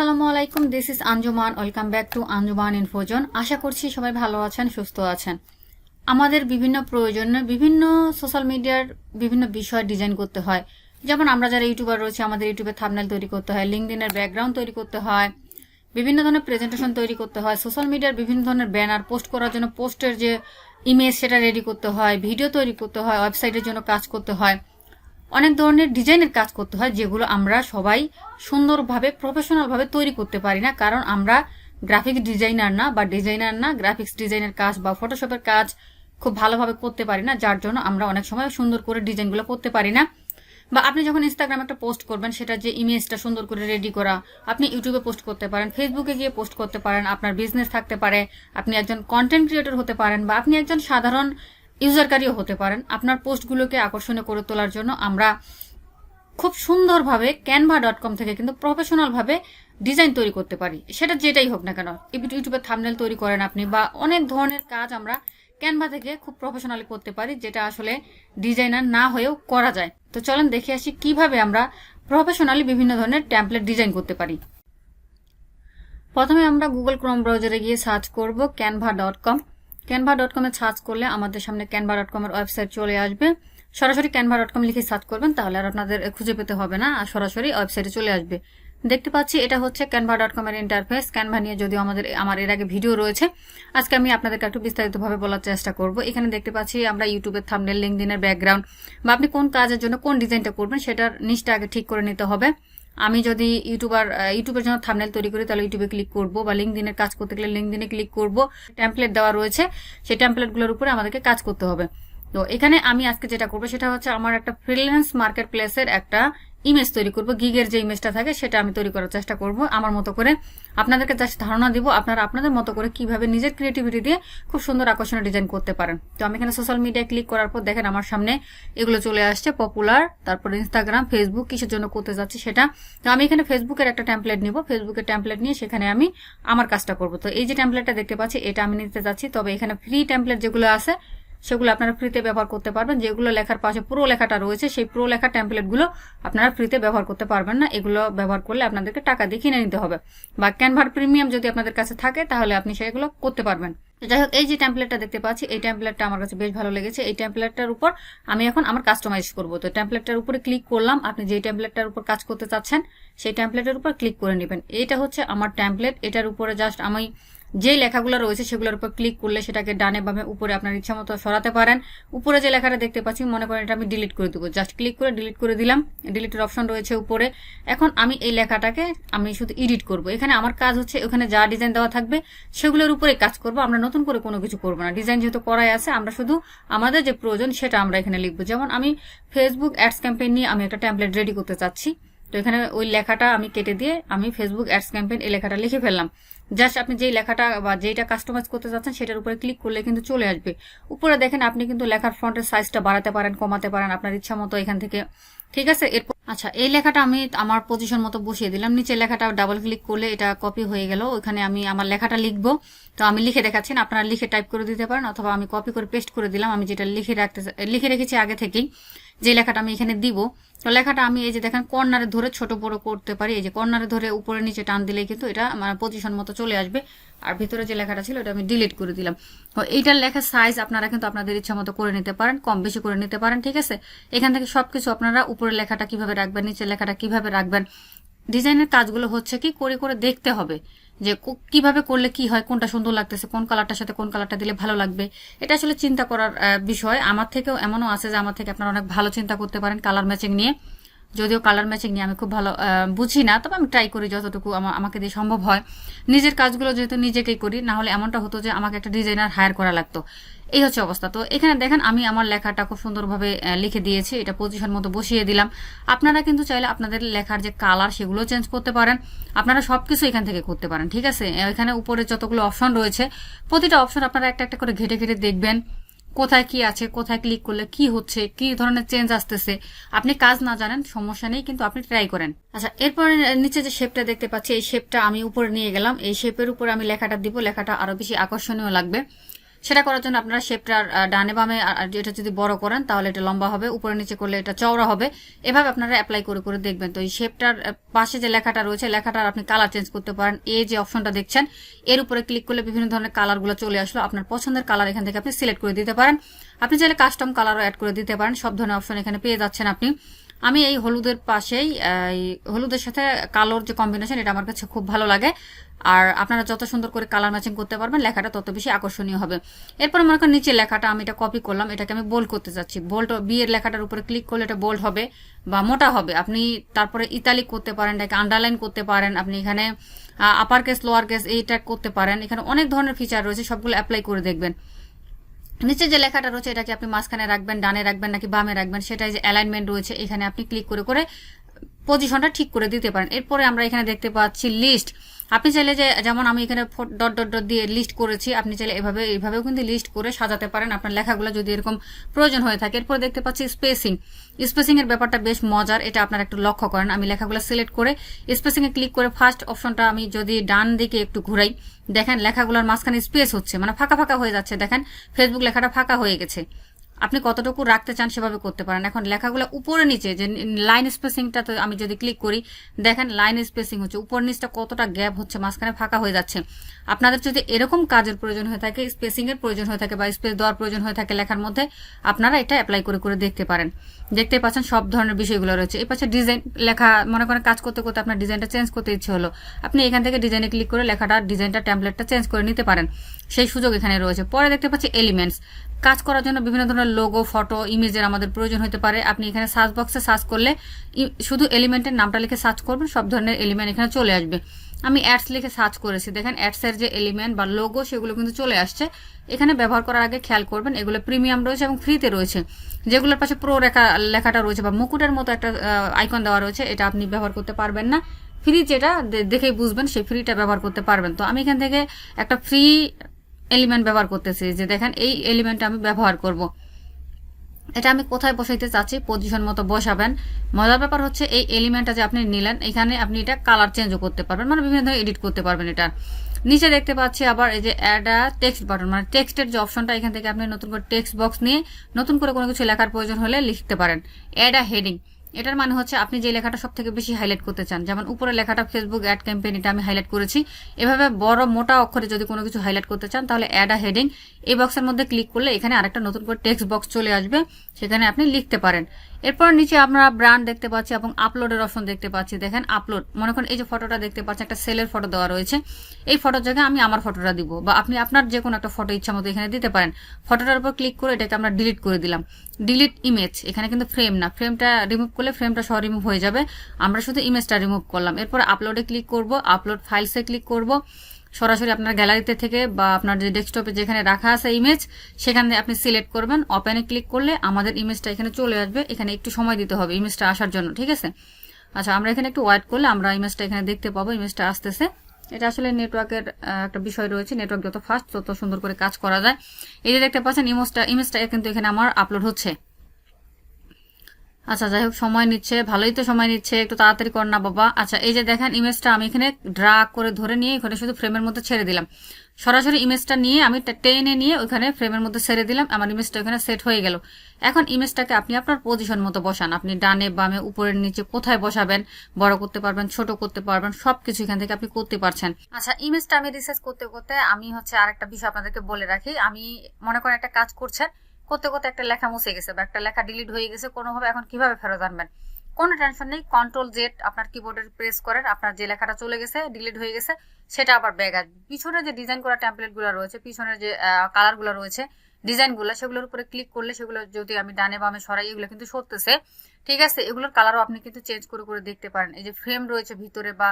আসসালামু আলাইকুম this is Anjuman welcome back to Anjuman Infozone আশা করছি সবাই ভালো আছেন, সুস্থ আছেন। আমাদের বিভিন্ন প্রয়োজনে বিভিন্ন সোশ্যাল মিডিয়ার বিভিন্ন বিষয় ডিজাইন করতে হয়। যেমন আমরা যারা ইউটিউবার রয়েছে, আমাদের ইউটিউবে থামনেল তৈরি করতে হয় লিঙ্কডিনের ব্যাকগ্রাউন্ড তৈরি করতে হয়, বিভিন্ন ধরনের প্রেজেন্টেশন তৈরি করতে হয় সোশ্যাল মিডিয়ার বিভিন্ন ধরনের ব্যানার পোস্ট করার জন্য পোস্টের যে ইমেজ সেটা রেডি করতে হয় ভিডিও তৈরি করতে হয় ওয়েবসাইটের জন্য কাজ করতে হয়। অনেক ধরনের ডিজাইনের কাজ করতে হয়, যেগুলো আমরা সবাই সুন্দরভাবে প্রফেশনালভাবে তৈরি করতে পারি না। কারণ আমরা গ্রাফিক্স ডিজাইনার না বা ডিজাইনার না গ্রাফিক্স ডিজাইনের কাজ বা ফটোশপের কাজ খুব ভালোভাবে করতে পারি না, যার জন্য আমরা অনেক সময় সুন্দর করে ডিজাইনগুলো করতে পারি না। বা আপনি যখন ইনস্টাগ্রামে একটা পোস্ট করবেন, সেটা যে ইমেজটা সুন্দর করে রেডি করা, আপনি ইউটিউবে পোস্ট করতে পারেন ফেসবুকে গিয়ে পোস্ট করতে পারেন, আপনার বিজনেস থাকতে পারে, আপনি একজন কন্টেন্ট ক্রিয়েটর হতে পারেন বা আপনি একজন সাধারণ ইউজারকারীও হতে পারেন। আপনার পোস্টগুলোকে আকর্ষণীয় করে তোলার জন্য আমরা খুব সুন্দরভাবে ক্যানভা ডট কম থেকে কিন্তু প্রফেশনালভাবে ডিজাইন তৈরি করতে পারি। সেটা যেটাই হোক না কেন, ইউটিউবে থামনেল তৈরি করেন আপনি বা অনেক ধরনের কাজ আমরা ক্যানভা থেকে খুব প্রফেশনালি করতে পারি, যেটা আসলে ডিজাইনার না হয়েও করা যায়। তো চলেন দেখে আসি কীভাবে আমরা প্রফেশনালি বিভিন্ন ধরনের ট্যাম্পলেট ডিজাইন করতে পারি। প্রথমে আমরা গুগল ক্রোম ব্রাউজারে গিয়ে সার্চ করব Canva dot com Canva dot কমে সার্চ করলে আমাদের সামনে ক্যানভা ডট কমের ওয়েবসাইট চলে আসবে। সরাসরি ক্যানভা ডট কম লিখে সার্চ করবেন, তাহলে আর আপনাদের খুঁজে পেতে হবে না, আর সরাসরি ওয়েবসাইটে চলে আসবে। দেখতে পাচ্ছি এটা হচ্ছে ক্যানভা ডট কমের ইন্টারফেস ক্যানভা নিয়ে যদিও আমাদের, আমার এর আগে ভিডিও রয়েছে, আজকে আমি আপনাদেরকে একটু বিস্তারিতভাবে বলার চেষ্টা করব। এখানে দেখতে পাচ্ছি আমরা ইউটিউবের থামনেল লিঙ্কদিনের ব্যাকগ্রাউন্ড বা আপনি কোন কাজের জন্য কোন ডিজাইনটা করবেন সেটার নিচটা আগে ঠিক করে নিতে হবে। আমি যদি ইউটিউবার ইউটিউবের জন্য থামনেল তৈরি করি, তাহলে ইউটিউবে ক্লিক করব বা লিঙ্ক দিনের কাজ করতে গেলে লিঙ্ক দিনে ক্লিক করব। ট্যাম্পলেট দেওয়া রয়েছে, সেই ট্যাম্পলেটগুলোর উপরে আমাদেরকে কাজ করতে হবে। তো এখানে আমি আজকে যেটা করব, সেটা হচ্ছে আমার একটা ফ্রিল্যান্স মার্কেট প্লেসের একটা ইমেজ তৈরি করব গিগের যে ইমেজটা থাকে সেটা আমি তৈরি করার চেষ্টা করব। আমার মতো করে আপনাদেরকে জাস্ট ধারণা দিব আপনারা আপনাদের মতো করে কীভাবে নিজের ক্রিয়েটিভিটি দিয়ে খুব সুন্দর আকর্ষণীয় ডিজাইন করতে পারেন। তো আমি এখানে সোশ্যাল মিডিয়ায় ক্লিক করার পর দেখেন আমার সামনে এগুলো চলে আসছে পপুলার তারপর ইনস্টাগ্রাম ফেসবুক কিসের জন্য করতে যাচ্ছি সেটা। তো আমি এখানে ফেসবুকের একটা ট্যাম্পলেট নিব ফেসবুকের ট্যাম্পলেট নিয়ে সেখানে আমি আমার কাজটা করব। তো এই যে ট্যাম্পলেটটা দেখতে পাচ্ছি, এটা আমি নিতে যাচ্ছি। তবে এখানে ফ্রি ট্যাম্পলেট যেগুলো আছে সেগুলো আপনারা ফ্রিতে ব্যবহার করতে পারবেন। যেগুলো লেখার পাশে পুরো লেখাটা রয়েছে, সেই পুরো লেখা ট্যাম্পলেটগুলো আপনারা ফ্রিতে ব্যবহার করতে পারবেন না। এগুলো ব্যবহার করলে আপনাদেরকে টাকা দিয়ে কিনে নিতে হবে। বা ক্যানভার প্রিমিয়াম যদি আপনাদের কাছে থাকে, তাহলে আপনি সেগুলো করতে পারবেন। যাই হোক, এই যে ট্যাম্পলেটটা দেখতে পাচ্ছি, এই ট্যাম্পলেটটা আমার কাছে বেশ ভালো লেগেছে। এই ট্যাম্পলেটটার উপর আমি এখন আমার কাস্টমাইজ করব। তো ট্যাম্পলেটটার উপরে ক্লিক করলাম, আপনি যে ট্যাম্পলেটটার উপর কাজ করতে চাচ্ছেন, সেই ট্যাম্পলেটের উপর ক্লিক করে নেবেন। এটা হচ্ছে আমার ট্যাম্পলেট এটার উপরে জাস্ট আমি যে লেখাগুলো রয়েছে সেগুলোর উপর ক্লিক করলে সেটাকে ডানে বামে উপরে আপনার ইচ্ছা মতো সরাতে পারেন। উপরে যে লেখাটা দেখতে পাচ্ছি, মনে করেন এটা আমি ডিলিট করে দেবো। জাস্ট ক্লিক করে ডিলিট করে দিলাম। ডিলিটের অপশন রয়েছে উপরে। এখন আমি এই লেখাটাকে আমি শুধু এডিট করব। এখানে আমার কাজ হচ্ছে ওখানে যা ডিজাইন দেওয়া থাকবে সেগুলোর উপরে কাজ করব। আমরা নতুন করে কোনো কিছু করব না। ডিজাইন যেহেতু করাই আছে, আমরা শুধু আমাদের যে প্রয়োজন সেটা আমরা এখানে লিখব। যেমন আমি ফেসবুক অ্যাডস ক্যাম্পেইন নিয়ে আমি একটা ট্যাম্পলেট রেডি করতে চাচ্ছি। তো এখানে ওই লেখাটা আমি কেটে দিয়ে আমি ফেসবুক অ্যাডস ক্যাম্পেইন এই লেখাটা লিখে ফেললাম। জাস্ট আপনি যেই লেখাটা বা যেটা কাস্টমাইজ করতে চাচ্ছেন সেটার উপরে ক্লিক করলে কিন্তু চলে আসবে। উপরে দেখেন আপনি কিন্তু লেখার ফ্রন্টের সাইজটা বাড়াতে পারেন, কমাতে পারেন আপনার ইচ্ছা মতো এখান থেকে। ঠিক আছে? এরপর আচ্ছা এই লেখাটা আমি আমার পজিশন মতো বসিয়ে দিলাম। নিচে লেখাটা ডাবল ক্লিক করলে এটা কপি হয়ে গেল। ওখানে আমি আমার লেখাটা লিখব। তো আমি লিখে দেখাচ্ছি আপনারা লিখে টাইপ করে দিতে পারেন অথবা আমি কপি করে পেস্ট করে দিলাম। আমি যেটা লিখে রাখতে লিখে রেখেছি আগে থেকেই। যে লেখাটা আমি এখানে দিব তো লেখাটা আমি এই যে দেখেন কর্নারে ধরে ছোট বড় করতে পারি, এই যে কর্নারে ধরে উপরে নিচে টান দিলেই কিন্তু এটা আমার পজিশন মতো চলে আসবে। আর ভিতরে যে লেখাটা ছিল ওটা আমি ডিলিট করে দিলাম। তো এইটার লেখার সাইজ আপনারা কিন্তু আপনাদের ইচ্ছা মতো করে নিতে পারেন, কম বেশি করে নিতে পারেন, ঠিক আছে? এখান থেকে সবকিছু আপনারা উপরে লেখাটা কীভাবে রাখবেন নিচে লেখাটা কীভাবে রাখবেন ডিজাইনের কাজগুলো হচ্ছে কি করে করে দেখতে হবে। যে কীভাবে করলে কি হয়, কোনটা সুন্দর লাগতেছে, কোন কালারটার সাথে কোন কালারটা দিলে ভালো লাগবে, এটা আসলে চিন্তা করার বিষয়। আমার থেকেও এমনও আছে যে আমার থেকে আপনারা অনেক ভালো চিন্তা করতে পারেন কালার ম্যাচিং নিয়ে। যদিও কালার ম্যাচিং নিয়ে আমি খুব ভালো বুঝি না, তবে আমি ট্রাই করি যতটুকু আমাকে দিয়ে সম্ভব হয়। নিজের কাজগুলো যেহেতু নিজেকেই করি, না হলে এমনটা হতো যে আমাকে একটা ডিজাইনার হায়ার করা লাগতো। এই হচ্ছে অবস্থা। তো এখানে দেখেন আমি আমার লেখাটা খুব সুন্দরভাবে লিখে দিয়েছি। এটা পজিশন মতো বসিয়ে দিলাম। আপনারা কিন্তু চাইলে আপনাদের লেখার যে কালার সেগুলো চেঞ্জ করতে পারেন। আপনারা সব কিছু এখান থেকে করতে পারেন, ঠিক আছে? এখানে উপরে যতগুলো অপশন রয়েছে, প্রতিটা অপশন আপনারা একটা একটা করে ঘেটে ঘেটে দেখবেন। কোথায় কি আছে, কোথায় ক্লিক করলে কি হচ্ছে, কি ধরনের চেঞ্জ আসতেছে। আপনি কাজ না জানেন, সমস্যা নেই, কিন্তু আপনি ট্রাই করেন। আচ্ছা এরপরে নিচে যে শেপটা দেখতে পাচ্ছি, এই শেপটা আমি উপরে নিয়ে গেলাম। এই শেপের উপরে আমি লেখাটা দিব। লেখাটা আরও বেশি আকর্ষণীয় লাগবে। সেটা করার জন্য আপনারা শেপটার ডানে বামে এটা যদি বড় করেন, তাহলে এটা লম্বা হবে। উপরে নিচে করলে এটা চওড়া হবে। এভাবে আপনারা অ্যাপ্লাই করে করে দেখবেন। তো এই শেপটার পাশে যে লেখাটা রয়েছে, লেখাটার আপনি কালার চেঞ্জ করতে পারেন। এ যে অপশনটা দেখছেন, এর উপরে ক্লিক করলে বিভিন্ন ধরনের কালারগুলো চলে আসলো। আপনার পছন্দের কালার এখান থেকে আপনি সিলেক্ট করে দিতে পারেন। আপনি চাইলে কাস্টম কালারও অ্যাড করে দিতে পারেন। সব ধরনের অপশন এখানে পেয়ে যাচ্ছেন আপনি। আমি এই হলুদের পাশেই হলুদের সাথে কালোর যে কম্বিনেশন এটা আমার কাছে খুব ভালো লাগে। আর আপনারা যত সুন্দর করে কালার ম্যাচিং করতে পারবেন, লেখাটা তত বেশি আকর্ষণীয় হবে। এরপর মনে করেন নিচে লেখাটা আমি এটা কপি করলাম, এটাকে আমি বোল্ড করতে চাচ্ছি বোল্ড বি এর লেখাটার উপরে ক্লিক করলে এটা বোল্ড হবে বা মোটা হবে। আপনি তারপরে ইতালিক করতে পারেন, এটাকে আন্ডারলাইন করতে পারেন। আপনি এখানে আপার কেস লোয়ার কেস এইটা করতে পারেন। এখানে অনেক ধরনের ফিচার রয়েছে, সবগুলো অ্যাপ্লাই করে দেখবেন। নিচে যে লেখাটা রয়েছে, এটাকে আপনি মাঝখানে রাখবেন, ডানে রাখবেন নাকি বামে রাখবেন, সেটাই যে অ্যালাইনমেন্ট রয়েছে, এখানে আপনি ক্লিক করে করে পজিশনটা ঠিক করে দিতে পারেন। এরপরে আমরা এখানে দেখতে পাচ্ছি লিস্ট আপনি চাইলে যে, যেমন আমি এখানে ডট ডট ডট দিয়ে লিস্ট করেছি, আপনি চাইলে এভাবে, এইভাবেও কিন্তু লিস্ট করে সাজাতে পারেন। আপনার লেখাগুলো যদি এরকম প্রয়োজন হয়ে থাকে, এরপরে দেখতে পাচ্ছি স্পেসিং স্পেসিং এর ব্যাপারটা বেশ মজার, এটা আপনারা একটু লক্ষ্য করেন। আমি লেখাগুলো সিলেক্ট করে স্পেসিং এ ক্লিক করে ফার্স্ট অপশনটা আমি যদি ডান দিকে একটু ঘুরাই, দেখেন লেখাগুলোর মাঝখানে স্পেস হচ্ছে মানে ফাঁকা ফাঁকা হয়ে যাচ্ছে। দেখেন ফেসবুক লেখাটা ফাঁকা হয়ে গেছে। আপনি কতটুকু রাখতে চান সেভাবে করতে পারেন। এখন লেখাগুলো উপরে নিচে, যে লাইন স্পেসিংটা তো আমি যদি ক্লিক করি, দেখেন লাইন স্পেসিং হচ্ছে, উপর নিচটা কতটা গ্যাপ হচ্ছে, মাঝখানে ফাঁকা হয়ে যাচ্ছে। আপনাদের যদি এরকম কাজের প্রয়োজন হয়ে থাকে স্পেসিং এর প্রয়োজন হয়ে থাকে বা স্পেস দেওয়ার প্রয়োজন হয়ে থাকে লেখার মধ্যে, আপনারা এটা অ্যাপ্লাই করে করে দেখতে পারেন। দেখতে পাচ্ছেন সব ধরনের বিষয়গুলো রয়েছে। এই পাশে ডিজাইন লেখা, মনে করেন কাজ করতে করতে আপনার ডিজাইনটা চেঞ্জ করতে ইচ্ছে হলো। আপনি এখান থেকে ডিজাইনে ক্লিক করে লেখাটা ডিজাইনটা ট্যাম্পলেটটা চেঞ্জ করে নিতে পারেন। সেই সুযোগ এখানে রয়েছে। পরে দেখতে পাচ্ছি এলিমেন্টস কাজ করার জন্য বিভিন্ন ধরনের লোগো ফটো ইমেজের আমাদের প্রয়োজন হতে পারে। আপনি এখানে সার্চ বক্সে সার্চ করলে শুধু এলিমেন্টের নামটা লিখে সার্চ করবেন, সব ধরনের এলিমেন্ট এখানে চলে আসবে। আমি অ্যাডস লিখে সার্চ করেছি। দেখেন অ্যাডস এর যে এলিমেন্ট বা লোগো সেগুলো কিন্তু চলে আসছে। এখানে ব্যবহার করার আগে খেয়াল করবেন, এগুলো প্রিমিয়াম রয়েছে এবং ফ্রিতে রয়েছে। যেগুলোর পাশে প্রো রেখা, লেখাটা রয়েছে বা মুকুটের মতো একটা আইকন দেওয়া রয়েছে, এটা আপনি ব্যবহার করতে পারবেন না। ফ্রি যেটা দেখেই বুঝবেন, সেই ফ্রিটা ব্যবহার করতে পারবেন। তো আমি এখান থেকে একটা ফ্রি এলিমেন্ট ব্যবহার করতেছি, যে দেখেন এই এলিমেন্ট আমি ব্যবহার করব। এটা আমি কোথায় বসাইতে চাচ্ছি? পজিশন মতো বসাবেন। মজার ব্যাপার হচ্ছে এই এলিমেন্টটা যে আপনি নিলেন, এখানে আপনি এটা কালার চেঞ্জও করতে পারবেন মানে বিভিন্ন ধরনের এডিট করতে পারবেন এটা। নিচে দেখতে পাচ্ছি আবার এই যে অ্যাড আ টেক্সট বাটন মানে টেক্সটের যে অপশনটা এখান থেকে আপনি নতুন করে টেক্সট বক্স নিয়ে নতুন করে কোনো কিছু লেখার প্রয়োজন হলে লিখতে পারেন। অ্যাড আ হেডিং এটার মানে হচ্ছে আপনি যে লেখাটা সব থেকে বেশি হাইলাইট করতে চান, যেমন উপরে লেখাটা ফেসবুক অ্যাড ক্যাম্পেইন এটা আমি হাইলাইট করেছি। এভাবে বড় মোটা অক্ষরে যদি কোনো কিছু হাইলাইট করতে চান, তাহলে অ্যাড আ হেডিং এই বক্সের মধ্যে ক্লিক করলে এখানে আরেকটা নতুন করে টেক্সট বক্স চলে আসবে, সেখানে আপনি লিখতে পারেন। এরপর নিচে আমরা ব্র্যান্ড দেখতে পাচ্ছি এবং আপলোডের অপশন দেখতে পাচ্ছি। দেখেন আপলোড মনে করেন এই যে ফটোটা দেখতে পাচ্ছেন, একটা সেলের ফটো দেওয়া রয়েছে। এই ফটোর জায়গায় আমি আমার ফটোটা দিব বা আপনি আপনার যে কোনো একটা ফটো ইচ্ছা মতো এখানে দিতে পারেন। ফটোটার উপর ক্লিক করে এটাকে আমরা ডিলিট করে দিলাম। ডিলিট ইমেজ এখানে কিন্তু ফ্রেম না ফ্রেমটা রিমুভ করলে ফ্রেমটা সহ রিমুভ হয়ে যাবে। আমরা শুধু ইমেজটা রিমুভ করলাম। এরপর আপলোডে ক্লিক করব আপলোড ফাইলসে ক্লিক করব। সরাসরি আপনার গ্যালারিতে থেকে বা আপনার যে ডেস্কটপে যেখানে রাখা আছে ইমেজ সেখানে আপনি সিলেক্ট করবেন। ওপেনে ক্লিক করলে আমাদের ইমেজটা এখানে চলে আসবে। এখানে একটু সময় দিতে হবে ইমেজটা আসার জন্য, ঠিক আছে? আচ্ছা আমরা এখানে একটু ওয়েট করলে আমরা ইমেজটা এখানে দেখতে পাবো ইমেজটা আসতেছে। এটা আসলে নেটওয়ার্কের একটা বিষয় রয়েছে। নেটওয়ার্ক যত ফাস্ট তত সুন্দর করে কাজ করা যায়। এই যে দেখতে পাচ্ছেন ইমেজটা ইমেজটা কিন্তু এখানে আমার আপলোড হচ্ছে। আচ্ছা যাই হোক, সময় নিচ্ছে, ভালোই তো সময় নিচ্ছে, একটু তাড়াতাড়ি কর না বাবা। আচ্ছা এই যে দেখেন ইমেজটা আমি এখানে ড্রাগ করে ধরে নিয়ে এখানে শুধু ফ্রেমের মধ্যে ছেড়ে দিলাম। সরাসরি ইমেজটা নিয়ে আমি টেনে নিয়ে ওখানে ফ্রেমের মধ্যে ছেড়ে দিলাম, আমার ইমেজটা ওখানে সেট হয়ে গেল। এখন ইমেজটাকে আপনি আপনার পজিশন মতো বসান। আপনি ডানে, বামে, উপরের নিচে কোথায় বসাবেন, বড় করতে পারবেন, ছোট করতে পারবেন, সবকিছু এখান থেকে আপনি করতে পারছেন। আচ্ছা ইমেজটা আমি রিসার্চ করতে করতে আমি হচ্ছে আরেকটা বিষয় আপনাদেরকে বলে রাখি। আমি মনে করেন একটা কাজ করছেন করতে করতে একটা লেখা মুছে গেছে বা একটা লেখা ডিলিট হয়ে গেছে, কোনোভাবে এখন কীভাবে ফেরত আনবেন? কোনো টেনশন নেই কন্ট্রোল জেড আপনার কিবোর্ডের প্রেস করেন, আপনার যে লেখাটা চলে গেছে ডিলিট হয়ে গেছে, সেটা আবার ব্যাগ আসবে। পিছনে যে ডিজাইন করা ট্যাম্পলেটগুলো রয়েছে পিছনের যে কালারগুলো রয়েছে ডিজাইনগুলো, সেগুলোর উপরে ক্লিক করলে সেগুলো যদি আমি ডানে বামে সরাই, এগুলো কিন্তু সরতেছে। ঠিক আছে, এগুলোর কালারও আপনি কিন্তু চেঞ্জ করে করে দেখতে পারেন। এই যে ফ্রেম রয়েছে ভিতরে বা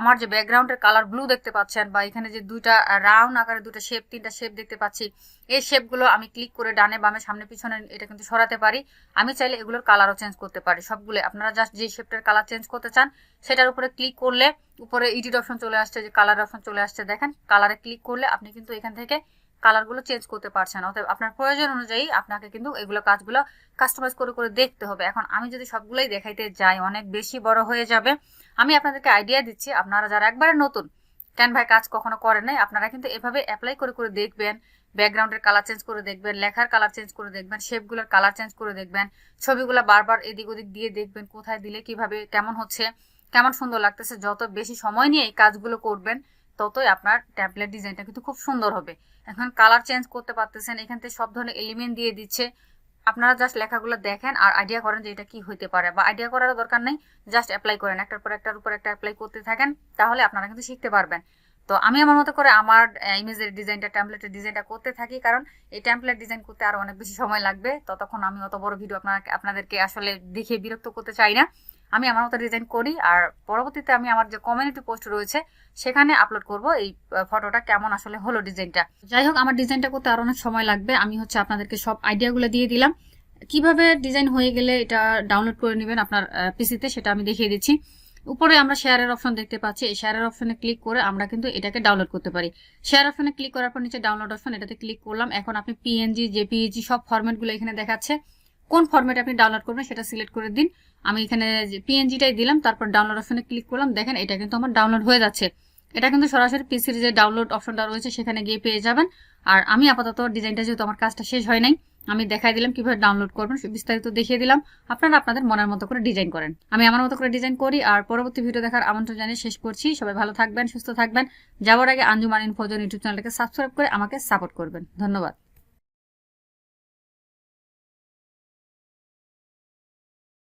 আমার যে ব্যাকগ্রাউন্ডের কালার ব্লু দেখতে পাচ্ছেন বা এখানে যে দুইটা রাউন্ড আকারে দুটো শেপ তিনটা শেপ দেখতে পাচ্ছি, এই শেপগুলো আমি ক্লিক করে ডানে বামে সামনে পিছনে এটা কিন্তু সরাতে পারি। আমি চাইলে এগুলোর কালারও চেঞ্জ করতে পারি। সবগুলো, আপনারা জাস্ট যে শেপটার কালার চেঞ্জ করতে চান, সেটার উপরে ক্লিক করলে উপরে এডিট অপশন চলে আসছে, যে কালার অপশন চলে আসছে, দেখেন কালারে ক্লিক করলে আপনি কিন্তু এখান থেকে কালারগুলো চেঞ্জ করতে পারছেন। অতএব আপনার প্রয়োজন অনুযায়ী আপনাকে কিন্তু এগুলো কাজগুলো কাস্টমাইজ করে করে দেখতে হবে। এখন আমি যদি সবগুলোই দেখাইতে যাই, অনেক বেশি বড় হয়ে যাবে। আমি আপনাদেরকে আইডিয়া দিচ্ছি, আপনারা যারা একবারে নতুন ক্যানভায় কাজ কখনো করেন নাই, আপনারা কিন্তু এভাবে অ্যাপ্লাই করে করে দেখবেন ব্যাকগ্রাউন্ডের কালার চেঞ্জ করে দেখবেন, লেখার কালার চেঞ্জ করে দেখবেন শেপগুলোর কালার চেঞ্জ করে দেখবেন, ছবিগুলো বারবার এদিক ওদিক দিয়ে দেখবেন, কোথায় দিলে কীভাবে, কেমন হচ্ছে, কেমন সুন্দর লাগতেছে, যত বেশি সময় নিয়ে এই কাজগুলো করবেন, ততই আপনার ট্যাবলেট ডিজাইনটা কিন্তু খুব সুন্দর হবে। এখন কালার চেঞ্জ করতে পারতেছেন, এখান থেকে সব ধরনের এলিমেন্ট দিয়ে দিচ্ছে আপনারা জাস্ট লেখাগুলো দেখেন আর আইডিয়া করেন যে এটা কি হইতে পারে বা আইডিয়া করার দরকার নেই জাস্ট অ্যাপ্লাই করেন। একটার পর একটার উপর একটা অ্যাপ্লাই করতে থাকেন, তাহলে আপনারা কিন্তু শিখতে পারবেন। তো আমি আমার মতো করে আমার ইমেজের ডিজাইনটা ট্যাম্পলেটের ডিজাইনটা করতে থাকি, কারণ এই ট্যাম্পলেট ডিজাইন করতে আরও অনেক বেশি সময় লাগবে। ততক্ষণ আমি অত বড় ভিডিও আপনার আপনাদেরকে আসলে দেখে বিরক্ত করতে চাই না। আমি আমার মতো ডিজাইন করি আর পরবর্তীতে আমি আমার যে কমিউনিটি পোস্ট রয়েছে, সেখানে আপলোড করব এই ফটোটা কেমন আসলে হলো ডিজাইনটা যাই হোক, আমার ডিজাইনটা করতে আর অনেক সময় লাগবে। আমি হচ্ছে আপনাদেরকে সব আইডিয়াগুলো দিয়ে দিলাম। কীভাবে ডিজাইন হয়ে গেলে এটা ডাউনলোড করে নেবেন আপনার পিসিতে সেটা আমি দেখিয়ে দিচ্ছি। উপরে আমরা শেয়ারের অপশন দেখতে পাচ্ছি। এই শেয়ারের অপশনে ক্লিক করে আমরা কিন্তু এটাকে ডাউনলোড করতে পারি। শেয়ার অপশনে ক্লিক করার পর নিচে ডাউনলোড অপশন এটাতে ক্লিক করলাম। এখন আপনি পিএনজি জেপিএজি সব ফরম্যাটগুলো এখানে দেখাচ্ছে। কোন ফরম্যাট আপনি ডাউনলোড করবেন সেটা সিলেক্ট করে দিন। আমি এখানে পিএনজিটাই দিলাম, তারপর ডাউনলোড অপশনে ক্লিক করলাম। দেখেন, এটা কিন্তু আমার ডাউনলোড হয়ে যাচ্ছে। এটা কিন্তু সরাসরি পিসির যে ডাউনলোড অপশনটা রয়েছে, সেখানে গিয়ে পেয়ে যাবেন। আর আমি আপাতত ডিজাইনটা যেহেতু আমার কাজটা শেষ হয় নাই, আমি দেখাই দিলাম কীভাবে ডাউনলোড করবেন বিস্তারিত দেখিয়ে দিলাম। আপনারা আপনাদের মনের মতো করে ডিজাইন করেন। আমি আমার মতো করে ডিজাইন করি, আর পরবর্তী ভিডিও দেখার আমন্ত্রণ জানিয়ে শেষ করছি। সবাই ভালো থাকবেন, সুস্থ থাকবেন। যাওয়ার আগে আঞ্জুমান ইনফোজন ইউটিউব চ্যানেলটাকে সাবস্ক্রাইব করে আমাকে সাপোর্ট করবেন। ধন্যবাদ।